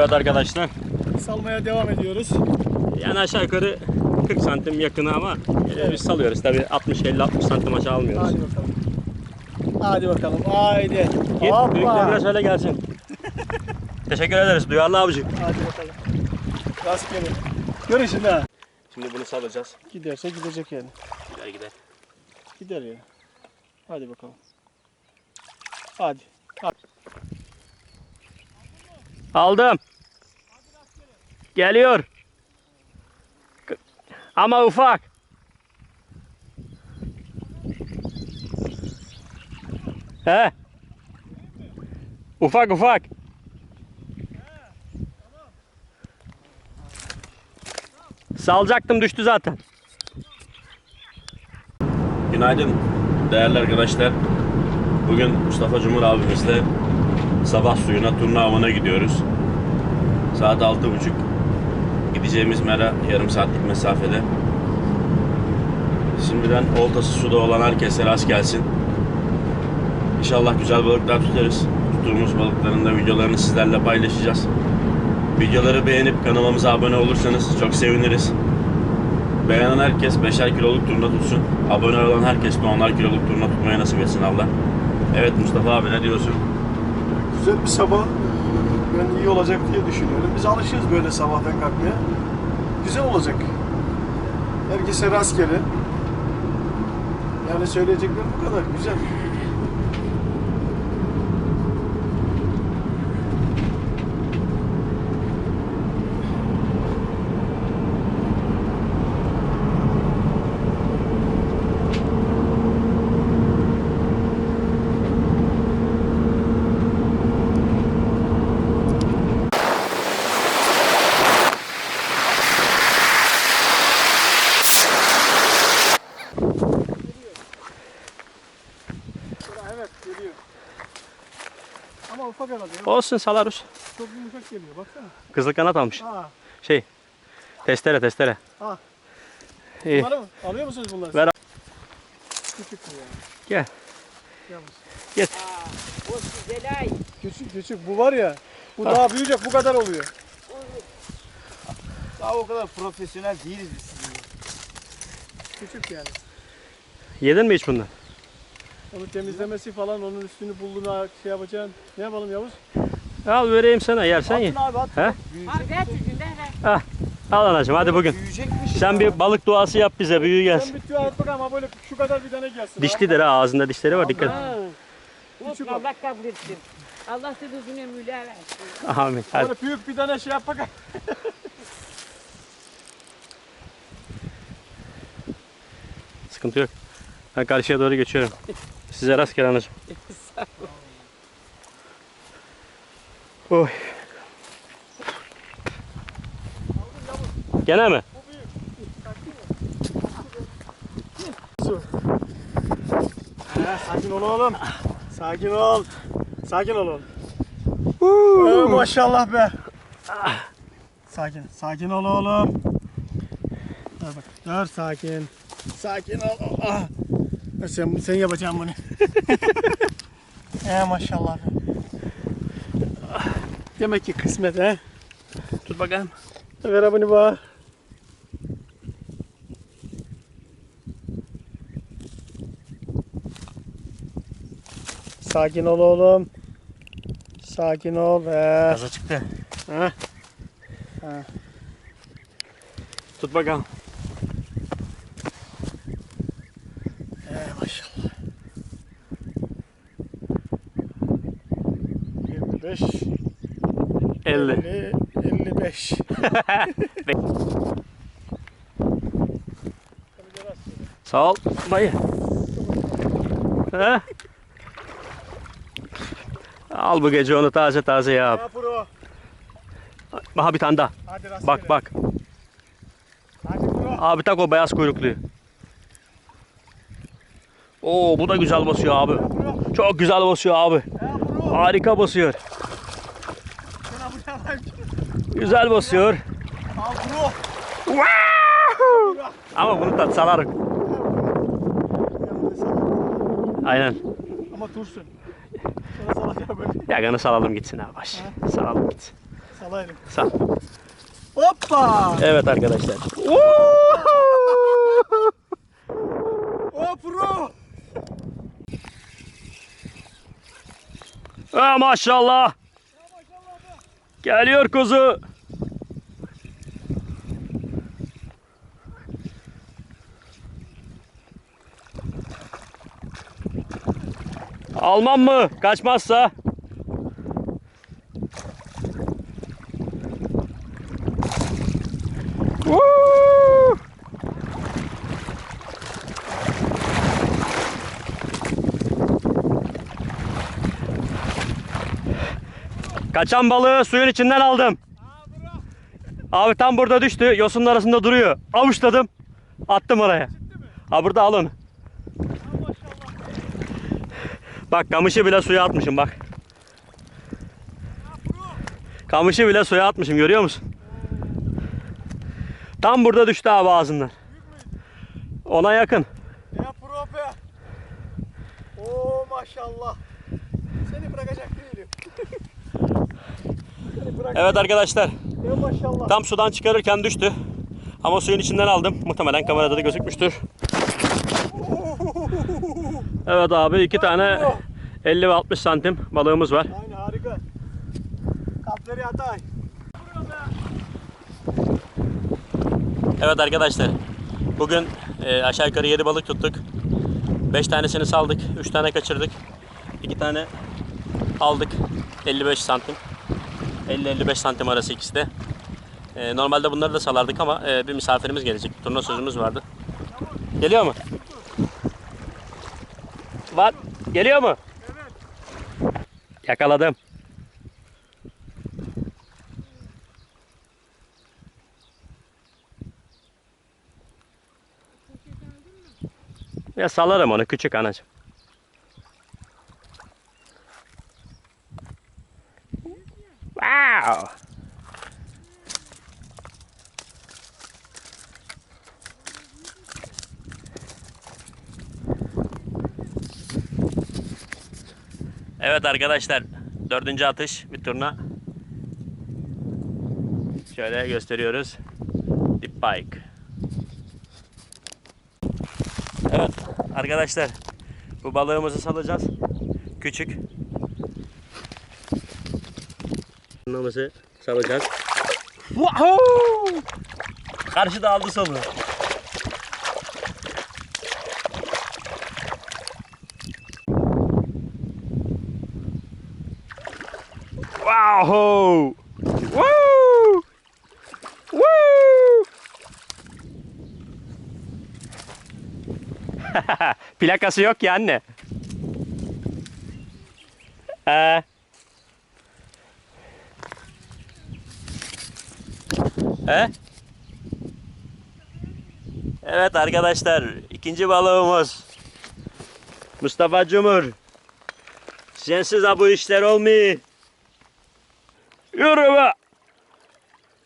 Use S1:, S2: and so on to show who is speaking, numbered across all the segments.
S1: Evet arkadaşlar.
S2: Salmaya devam ediyoruz.
S1: Yani aşağı yukarı 40 santim yakını ama e, biz salıyoruz tabi 60-50-60 santim aşağı almıyoruz.
S2: Hadi bakalım. Hadi bakalım. Haydi.
S1: Git
S2: Hoppa.
S1: büyüklerine söyle gelsin. Teşekkür ederiz duyarlı avcı.
S2: Hadi bakalım. Rastgele. Görün şimdi ha.
S1: Şimdi bunu salacağız.
S2: Giderse gidecek yani.
S1: Gider gider.
S2: Gider yani. Hadi bakalım. Hadi.
S1: Aldım. Geliyor. Ama ufak. He. Ufak ufak. Salacaktım düştü zaten.
S3: Günaydın değerli arkadaşlar. Bugün Mustafa Cumhur abimizle sabah suyuna turna avına gidiyoruz. Saat 6.30. Gideceğimiz mera yarım saatlik mesafede. Şimdiden oltası suda olan herkese rast gelsin. İnşallah güzel balıklar tutarız. Tuttuğumuz balıkların da videolarını sizlerle paylaşacağız. Videoları beğenip kanalımıza abone olursanız çok seviniriz. Beğenen herkes 5'er kiloluk turna tutsun. Abone olan herkes de 10'ar kiloluk turna tutmayı nasip etsin Allah. Evet Mustafa abi ne diyorsun?
S2: Güzel bir sabah. Ben iyi olacak diye düşünüyorum. Biz alışığız böyle sabahtan kalkmaya. Güzel olacak. Herkese rastgele. Yani söyleyeceklerim bu kadar. Güzel.
S1: Olsun salarız.
S2: Çok yumuşak geliyor. Baksana.
S1: Kızıl kanat almış.
S2: Ha.
S1: Şey. Testere testere.
S2: Ha.
S1: İyi.
S2: Bunları mı? Alıyor musunuz bunları?
S1: Ver.
S2: Küçük mü yani?
S1: Gel.
S2: Yalnız.
S4: O güzel ay.
S2: Küçük küçük. Bu var ya. Bu daha büyüyecek. Bu kadar oluyor.
S5: Daha o kadar profesyonel değiliz biz sizinle.
S2: Küçük yani.
S1: Yedin mi hiç bundan?
S2: Onu temizlemesi falan, onun üstünü bulduğuna şey yapacaksın. Ne yapalım Yavuz?
S1: Al vereyim sana yersen ye.
S5: Atın abi at.
S1: He?
S4: Al
S5: Büyüyecek,
S4: ver yüzünden ver.
S1: Al anacığım hadi bugün.
S5: büyüyecekmiş
S1: Sen
S5: ya.
S1: bir balık duası yap bize büyüğü
S2: Sen
S1: gelsin.
S2: bir tüy at bakalım ama böyle şu kadar bir tane gelsin.
S1: Dişlidir ha ağzında dişleri var dikkat.
S4: Ha.
S2: Küçük ol.
S4: Allah kabul etsin. Allah size uzun ömürler versin.
S1: Amin. Hadi.
S2: Böyle büyük bir tane şey yap bakalım.
S1: Sıkıntı yok. Ben karşıya doğru geçiyorum. Size rastgele anacığım. Oy. Gene mi?
S2: Ha, sakin ol oğlum. Sakin ol. Sakin ol oğlum. Ee, maşallah be. Sakin. Sakin ol oğlum. Dur bak. Dur sakin. Sakin ol. Ah. Dur Sen, sen yapacaksın bunu. Ee, maşallah. Demek ki kısmet he.
S1: Tut bakalım.
S2: Ver bunu bana. Sakin ol oğlum. Sakin ol. Ee,
S1: Gaza çıktı.
S2: ha.
S1: Tut bakalım.
S2: Ee, maşallah. 25,
S1: 50.
S2: 50, 55.
S1: Sağ ol. Dayı. He? Al bu gece onu taze taze yap.
S2: Ya pro.
S1: Aha bir tane daha.
S2: Hadi rastgele.
S1: Bak bak.
S2: Hadi pro.
S1: Abi tak o beyaz kuyrukluyu. Oo bu da güzel basıyor abi. Çok güzel basıyor abi. Harika basıyor. Güzel basıyor.
S2: Al pro.
S1: Ama bunu da salarım. Aynen.
S2: Ama tursun. Sana salacağım böyle.
S1: Yaganı salalım gitsin abi baş. Salalım gitsin.
S2: Salayım.
S1: Sal.
S2: Hoppa.
S1: Evet arkadaşlar.
S2: O pro.
S1: Ha, maşallah. Geliyor kuzu. Almam mı? Kaçmazsa. Woo! Kaçan balığı suyun içinden aldım. Abi tam burada düştü. Yosunun arasında duruyor. Avuçladım. Attım oraya. Ha burada al onu. Bak kamışı bile suya atmışım bak. Kamışı bile suya atmışım görüyor musun? Tam burada düştü abi ağzından. Ona yakın.
S2: Ya pro be. Oo maşallah. Seni bırakacak değilim. Seni.
S1: Evet arkadaşlar
S2: Ya maşallah.
S1: tam sudan çıkarırken düştü. Ama suyun içinden aldım. Muhtemelen kamerada da gözükmüştür. Evet abi iki tane 50 ve 60 santim balığımız var.
S2: Aynen harika. Kapları atay.
S1: Evet arkadaşlar. Bugün e, aşağı yukarı 7 balık tuttuk. 5 tanesini saldık. 3 tane kaçırdık. 2 tane aldık. 55 santim. 50-55 santim arası ikisi de. E, normalde bunları da salardık ama e, bir misafirimiz gelecek. Turna sözümüz vardı. Geliyor mu? Var. Geliyor mu? Yakaladım. Ya salarım onu küçük anacığım. Evet arkadaşlar dördüncü atış bir turna. Şöyle gösteriyoruz. Dip bike. Evet arkadaşlar bu balığımızı salacağız. Küçük. Turnamızı salacağız. Wow! Karşıda aldı solu. Wow! Woo! Woo! Plakası yok ya anne. Ee. He? Evet arkadaşlar ikinci balığımız. Mustafa Cumhur. Sensiz bu işler olmuyor. Yürü be.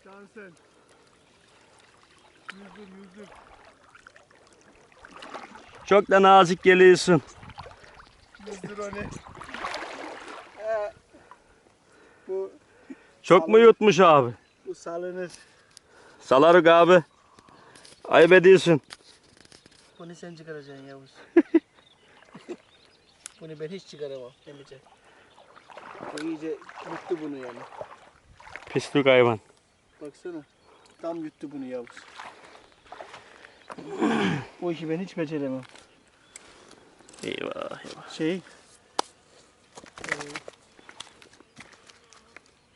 S2: Cansel. Yüzdür yüzdür.
S1: Çok da nazik geliyorsun.
S2: Yüzdür onu. Ee, bu,
S1: Çok mu yutmuş abi?
S2: bu salınır.
S1: Salarık abi. Ayıp ediyorsun.
S5: Bunu sen çıkaracaksın Yavuz. bunu ben hiç çıkaramam Emrecan. Bu iyice yuttu bunu yani.
S1: Pislik hayvan.
S2: Baksana. Tam yuttu bunu Yavuz. Bu işi ben hiç beceremem.
S1: Eyvah eyvah.
S2: Şey.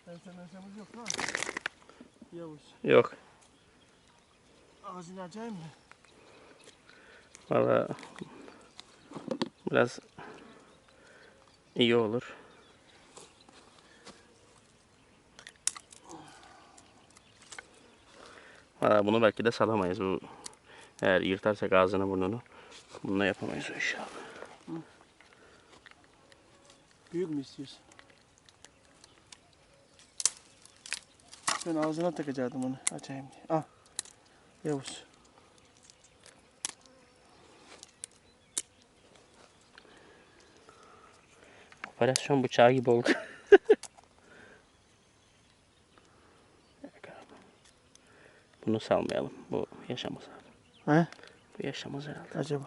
S2: Ensemensemız yok lan. Yavuz.
S1: Yok.
S2: Ağzını açayım mı?
S1: Valla biraz iyi olur. Valla bunu belki de salamayız. Bu eğer yırtarsak ağzını burnunu bununla yapamayız o abi.
S2: Büyük mü istiyorsun? Ben ağzına takacaktım onu açayım diye. Al. Yavuz.
S1: Operasyon bıçağı gibi oldu. Bunu salmayalım. Bu yaşamaz abi.
S2: He?
S1: Bu yaşamaz herhalde.
S2: Acaba?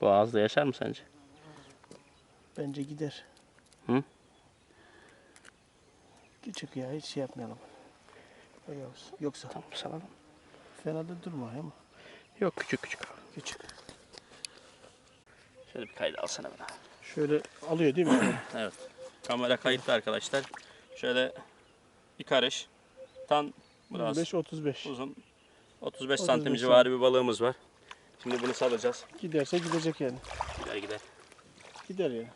S1: Bu ağızda yaşar mı sence?
S2: Bence gider.
S1: Hı?
S2: Küçük ya hiç şey yapmayalım. Olsun. Yoksa
S1: Tamam salalım.
S2: fena da durma ama.
S1: Yok küçük küçük.
S2: Küçük.
S1: Şöyle bir kaydı alsana bana.
S2: Şöyle alıyor değil mi?
S1: Evet. Kamera kayıtlı arkadaşlar. Şöyle bir karış. Tan biraz
S2: 25 35.
S1: uzun. 35
S2: 35
S1: santim civarı bir balığımız var. Şimdi bunu salacağız.
S2: Giderse gidecek yani.
S1: Gider gider.
S2: Gider yani.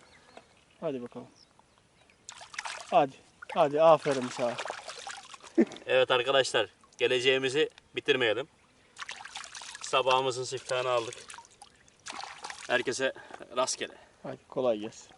S2: Hadi bakalım. Hadi. Hadi aferin sana.
S1: Evet arkadaşlar geleceğimizi bitirmeyelim. Sabahımızın siftahını aldık. Herkese rastgele.
S2: Hadi kolay gelsin.